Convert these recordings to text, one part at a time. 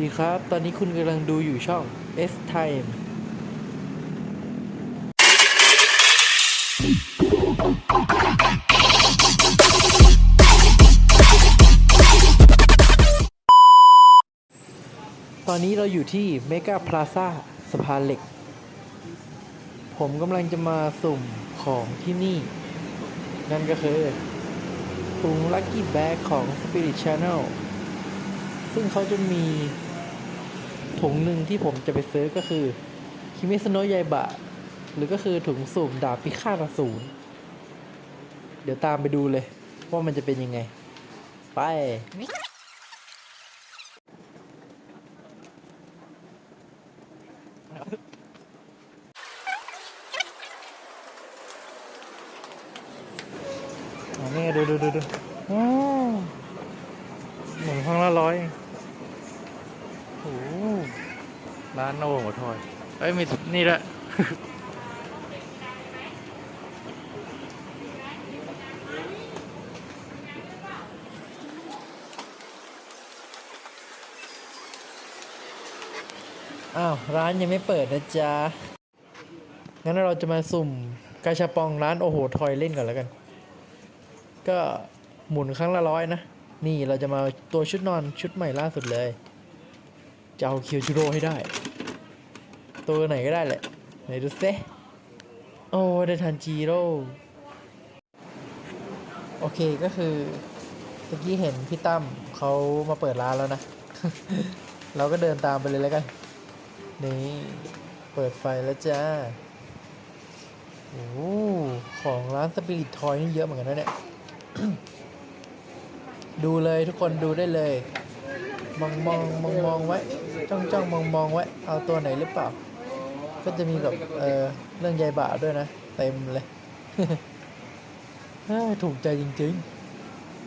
ดีครับ ตอนนี้คุณกำลังดูอยู่ช่อง S Time ตอนนี้เราอยู่ที่เมกาพลาซ่าสะพานเหล็ก ผมกำลังจะมาสุ่มของที่นี่ นั่นก็คือถุงลั c กี้แบ g ของ Spirit Channel ซึ่งเขาจะมี ถุงหนึ่งที่ผมจะไปซื้อก็คือคิเมสโนะยายบะ หรือก็คือถุงสุ่มดาบพิฆาตอสูรเดี๋ยวตามไปดูเลย ว่ามันจะเป็นยังไง ไป นี่ดูดูดูดูอ๋อหมุนข้างละร้อยเองโอ้โหร้านโอ้โหทอยเอ้ยมีนี่ด้วยอ้าว ร้านยังไม่เปิดนะจ๊ะ งั้นเราจะมาสุ่มกาชาปองร้านโอโหทอยเล่นก่อนแล้วกัน ก็หมุนครั้งละร้อยนะ นี่เราจะมาตัวชุดนอนชุดใหม่ล่าสุดเลย จะเอาเคียวจูโร่ให้ได้ ตัวไหนก็ได้แหละ ไหนดูเซโอ้ได้ทันจีโร่โอเคก็คือตะกี้เห็นพี่ตั้มเขามาเปิดร้านแล้วนะ เราก็เดินตามไปเลยแล้วกัน นี่ เปิดไฟแล้วจ้าโอ้ของร้านสปิริตทอยนี่เยอะเหมือนกันนะเนี่ย ดูเลยทุกคนดูได้เลย มองมองมองมองไว้ จ้องจ้องมองมองไว้ เอาตัวไหนหรือเปล่า ก็จะมีแบบเออเรื่องใยบะด้วยนะเต็มเลยเฮ้ยถูกใจจริง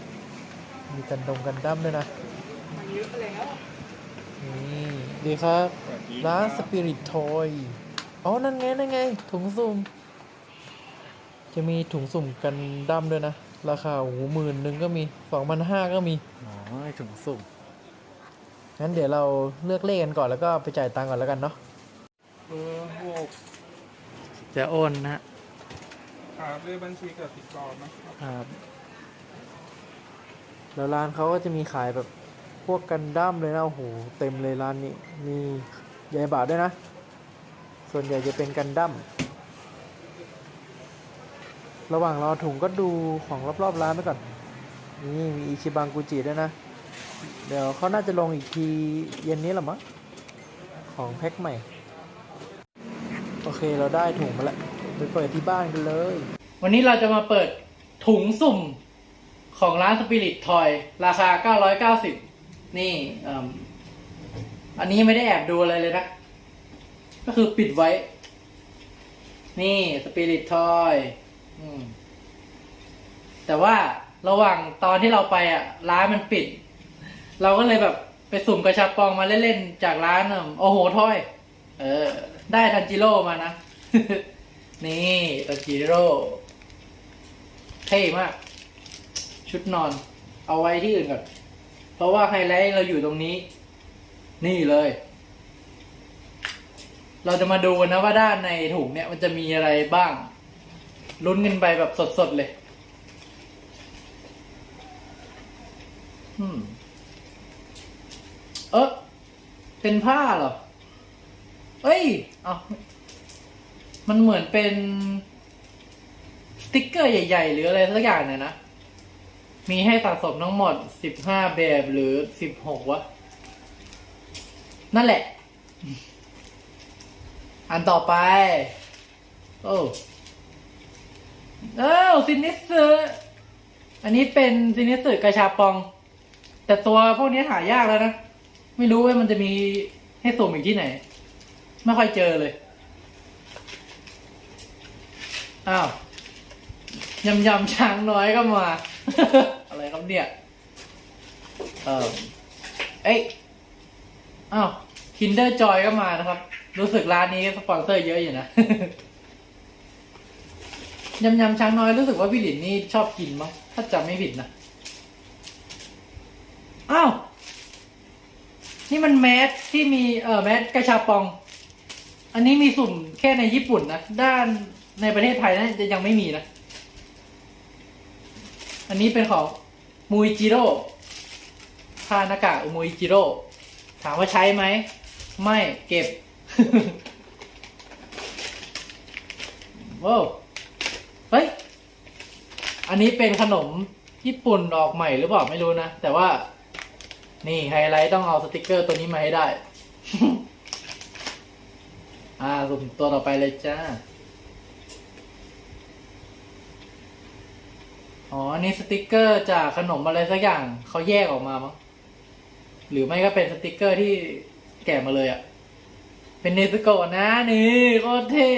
ๆ มีกันดงกันดั้มด้วยนะนี่ดีครับร้านสปิริตทอยอ๋อ นั่นไง นั่นไง ถุงสุ่ม จะมีถุงสุ่มกันดั้มด้วยนะ ราคาโอ้โหหมื่นหนึ่งก็มีสองพันห้าก็มี อ๋อถุงสุ่ม งั้นเดี๋ยวเราเลือกเลขกันก่อนแล้วก็ไปจ่ายตังค์ก่อนแล้วกันเนาะ เบอร์หกจะโอนนะครับเลขบัญชีกับติดต่อนะครับ ครับแล้วร้านเขาก็จะมีขายแบบพวกกันดั้มเลยนะโอ้โหเต็มเลยร้านนี้ มียายบาทด้วยนะ ส่วนใหญ่จะเป็นกันดั้มระหว่างรอถุงก็ดูของรอบๆร้านไปก่อน นี่มีอิชิบังกุจิด้วยนะ เดี๋ยวเขาน่าจะลงอีกทีเย็นนี้แหละมั้งของแพ็คใหม่ โอเคเราได้ถุงมาแล้วไปเปิดที่บ้านกันเลย วันนี้เราจะมาเปิดถุงสุ่มของร้านสปิริตทอยราคา 990 นี่เอิ่มอันนี้ไม่ได้แอบดูอะไรเลยนะ ก็คือปิดไว้ นี่สปิริตทอยแต่ว่าระหว่างตอนที่เราไปอะ ร้านมันปิด เราก็เลยแบบไปสุ่มกระชับปองมาเล่นๆจากร้านเอิ่มโอโหทอย เออ ได้ทันจิโร่มานะ นี่ทันจิโร่เท่มาก ชุดนอน เอาไว้ที่อื่นก่อน เพราะว่าไฮไลท์เราอยู่ตรงนี้ นี่เลย เราจะมาดูนะว่าด้านในถุงเนี่ยมันจะมีอะไรบ้าง ลุ้นกันไปแบบสดๆเลยอืมเออเป็นผ้าเหรอ เอ้ยเอามันเหมือนเป็นสติ๊กเกอร์ใหญ่ ๆ หรืออะไรสักอย่างเนี่ยนะ มีให้สะสมทั้งหมดสิบห้าแบบหรือสิบหกวะ นั่นแหละ อันต่อไป โอ้เอ้าซินิสึอันนี้เป็นซินิสึกระชาปอง แต่ตัวพวกนี้หายากแล้วนะ ไม่รู้ว่ามันจะมีให้ส่งอีกที่ไหน ไม่ค่อยเจอเลย อ้าวยำยำช้างน้อยก็มา อะไรครับเนี่ย เออเอ้ยอ้าว Kinder Joy ก็มานะครับ รู้สึกร้านนี้สปอนเซอร์เยอะอยู่นะยำยำช้างน้อยรู้สึกว่าพี่หลินนี่ชอบกินมั้งถ้าจำไม่ผิดนะอ้าวนี่มันแมสที่มีเออแมสกระชาปอง อันนี้มีสุ่มแค่ในญี่ปุ่นนะ ด้านในประเทศไทยนะจะยังไม่มีนะ อันนี้เป็นของมูอิจิโร่ทานากะมูอิจิโร่ถามว่าใช้ไหม ไม่เก็บว้าวเฮ้ย อันนี้เป็นขนมญี่ปุ่นออกใหม่หรือเปล่าไม่รู้นะ แต่ว่า นี่ไฮไลท์ต้องเอาสติกเกอร์ตัวนี้มาให้ได้ อ่าสุ่มตัวต่อไปเลยจ้า อ๋ออันนี้สติกเกอร์จากขนมอะไรสักอย่างเขาแยกออกมามั้ง หรือไม่ก็เป็นสติกเกอร์ที่แกะมาเลยอะ่ะ เป็นเนสโกะนะ นี่โคตรเท่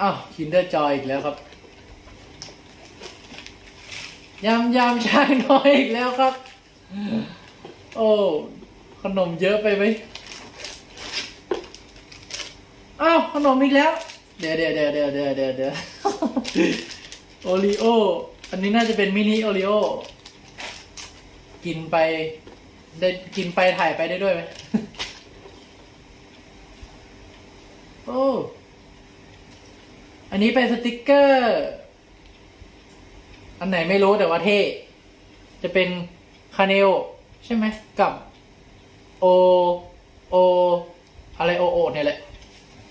อ้าวคินเดอร์จอยอีกแล้วครับยำยำชายน้อยอีกแล้วครับ โอ้ขนมเยอะไปไหมอ้าวขนมอีกแล้ว เดี๋ยวเดี๋ยวเดี๋ยวเดี๋ยวเดี๋ยวเดี๋ยวเดี๋ยวโอรีโอ อันนี้น่าจะเป็นมินิโอรีโอ กินไป ได้กินไปถ่ายไปได้ด้วยไหมโอ้ อันนี้เป็นสติกเกอร์ อันไหนไม่รู้แต่ว่าเท่ จะเป็นคาเนล ใช่ไหมกับโอโออะไรโอโอเนี่ยแหละ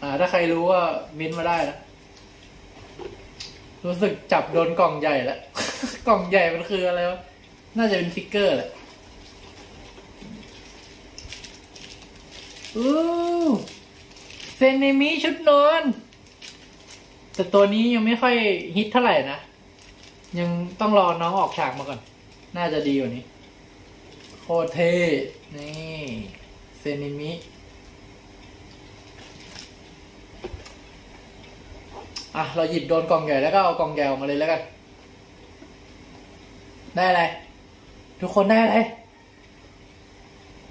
อ่า ถ้าใครรู้ก็มินมาได้นะ รู้สึกจับโดนกล่องใหญ่แล้ว กล่องใหญ่มันคืออะไรวะ น่าจะเป็นฟิกเกอร์แหละอู้เซนเนมิชุดนอน แต่ตัวนี้ยังไม่ค่อยฮิตเท่าไหร่นะ ยังต้องรอน้องออกฉากมาก่อน น่าจะดีกว่านี้ คตรเท่นี่เซนิมิอะ เราหยิบโดนกล่องใหญ่แล้วก็เอากล่องใหญ่ออกมาเลยแล้วกัน ได้อะไร ทุกคนได้อะไร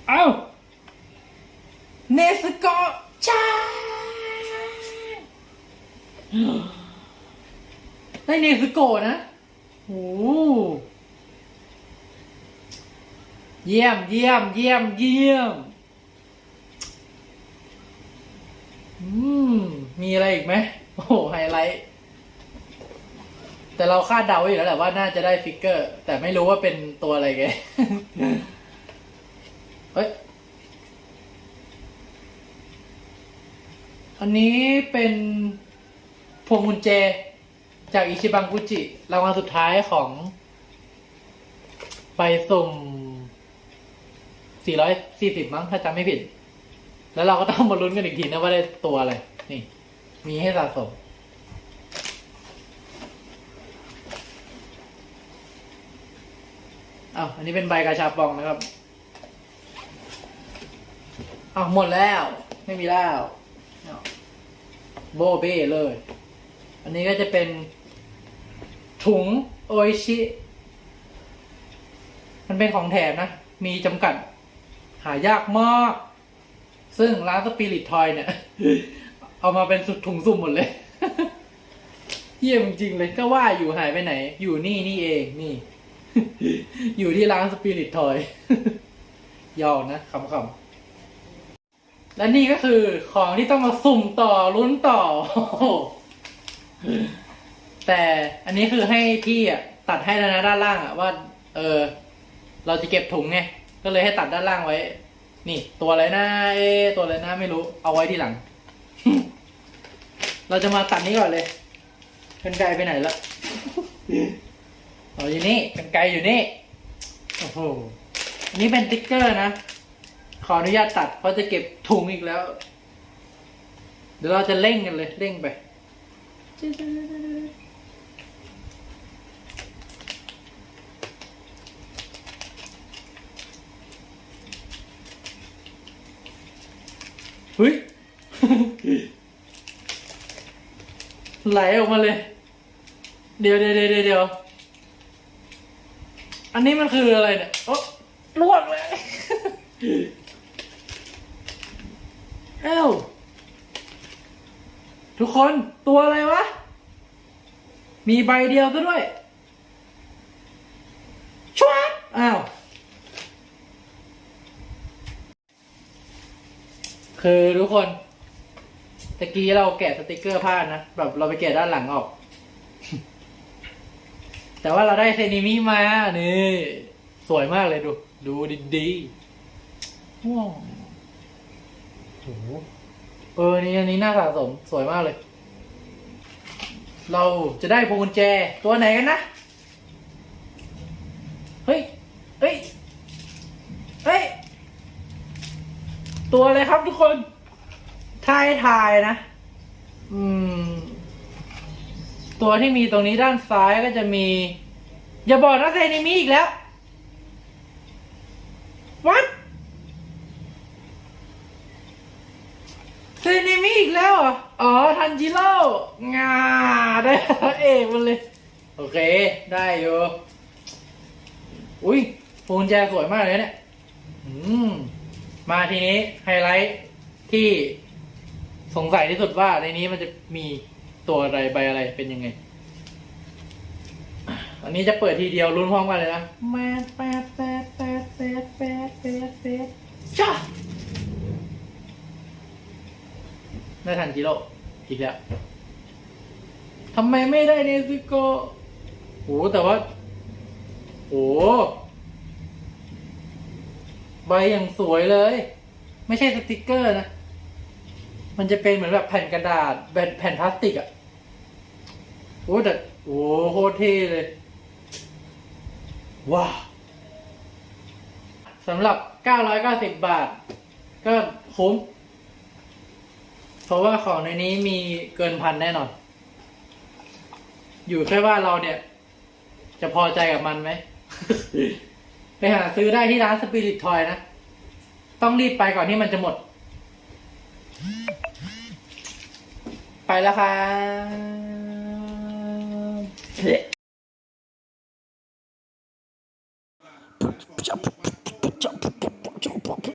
เอ้าเนสโกจ้าได้เนสโกนะโอ้ เยี่ยมเยี่ยมเยี่ยมเยี่ยมอืมมีอะไรอีกไหมโอ้โหไฮไลท์แต่เราคาดเดาไว้อยู่แล้วแหละว่าน่าจะได้ฟิกเกอร์ แต่ไม่รู้ว่าเป็นตัวอะไรไงเฮ้ยอันนี้เป็นพวงกุญแจ จากอิชิบังกุจิรางวัลสุดท้ายของ ไปสุ่ม 440 มั้งถ้าจำไม่ผิด แล้วเราก็ต้องมาลุ้นกันอีกทีนะว่าได้ตัวอะไร นี่ มีให้สะสมอ้าวอันนี้เป็นใบกาชาปองนะครับอ้าวหมดแล้ว ไม่มีแล้วโบเบ้เลย อันนี้ก็จะเป็น ถุงโอชิ มันเป็นของแถมนะ มีจำกัด หายากมาก ซึ่งร้านสปิริตทอยเนี่ย เอามาเป็นสุดถุงสุ่มหมดเลย เยี่ยมจริงๆเลยก็ว่าอยู่หายไปไหน อยู่นี่นี่เองนี่ อยู่ที่ร้านสปิริตทอยยอมนะคำๆและนี่ก็คือของที่ต้องมาสุ่มต่อลุ้นต่อ แต่อันนี้คือให้พี่อะตัดให้แล้วนะด้านล่างอะว่า เออ เราจะเก็บถุงไง ก็เลยให้ตัดด้านล่างไว้ นี่ ตัวอะไรนะเอ ตัวอะไรนะไม่รู้ เอาไว้ที่หลัง เราจะมาตัดนี้ก่อนเลยกันไกลไปไหนละเอาอยู่นี่กันไกลอยู่นี่ โอ้โห อันนี้เป็นติ๊กเกอร์นะ ขออนุญาตตัดเพราะจะเก็บถุงอีกแล้ว เดี๋ยวเราจะเร่งกันเลย เร่งไป เฮ้ย ไหลออกมาเลย เดี๋ยวเดี๋ยวเดี๋ยวเดี๋ยวอันนี้มันคืออะไรเนี่ยโอ๊ะลวกเลยเอ้าทุกคนตัวอะไรวะ มีใบเดียวซะด้วย คือทุกคนตะกี้เราแกะสติกเกอร์ผ้านะแบบเราไปแกะด้านหลังออก แต่ว่าเราได้เซนิมิมานี่สวยมากเลยดู ดูดีๆว้าวโอ้โหเออนี่อันนี้น่าสะสมสวยมากเลย เราจะได้พวงกุญแจตัวไหนกันนะเฮ้ยเฮ้ยเฮ้ย ตัวอะไรครับทุกคนทายทายนะ อืม ตัวที่มีตรงนี้ด้านซ้ายก็จะมี อย่าบอกนะเซนิมิอีกแล้ว what เซนิมิอีกแล้วเหรออ๋อ ทันจิโร่งาได้เอกมันเลย โอเค ได้อยู่ อุ้ยปูนแจสวยมากเลยเนี่ย อืม มาทีนี้ไฮไลท์ที่สงสัยที่สุดว่าในนี้มันจะมีตัวอะไรใบอะไรเป็นยังไง อันนี้จะเปิดทีเดียวลุ้นพร้อมกันเลยนะแปดแปดแปดแปดแปดแปดแปดแปดจ้าได้ทันจิโร่อีกแล้วทำไมไม่ได้เนซิโกโหแต่ว่าโห ใบอย่างสวยเลย ไม่ใช่สติกเกอร์นะ มันจะเป็นเหมือนแบบแผ่นกระดาษแผ่นแผ่นพลาสติกอะโอ้แต่โอ้โคตรเท่เลย ว้าวสำหรับ 990 บาท ก็คุ้ม เพราะว่าของในนี้มีเกินพันแน่นอน อยู่แค่ว่าเราเนี่ย จะพอใจกับมันไหม ไปหาซื้อได้ที่ร้านสปิริตทอยนะ ต้องรีบไปก่อนที่มันจะหมด ไปแล้วครับ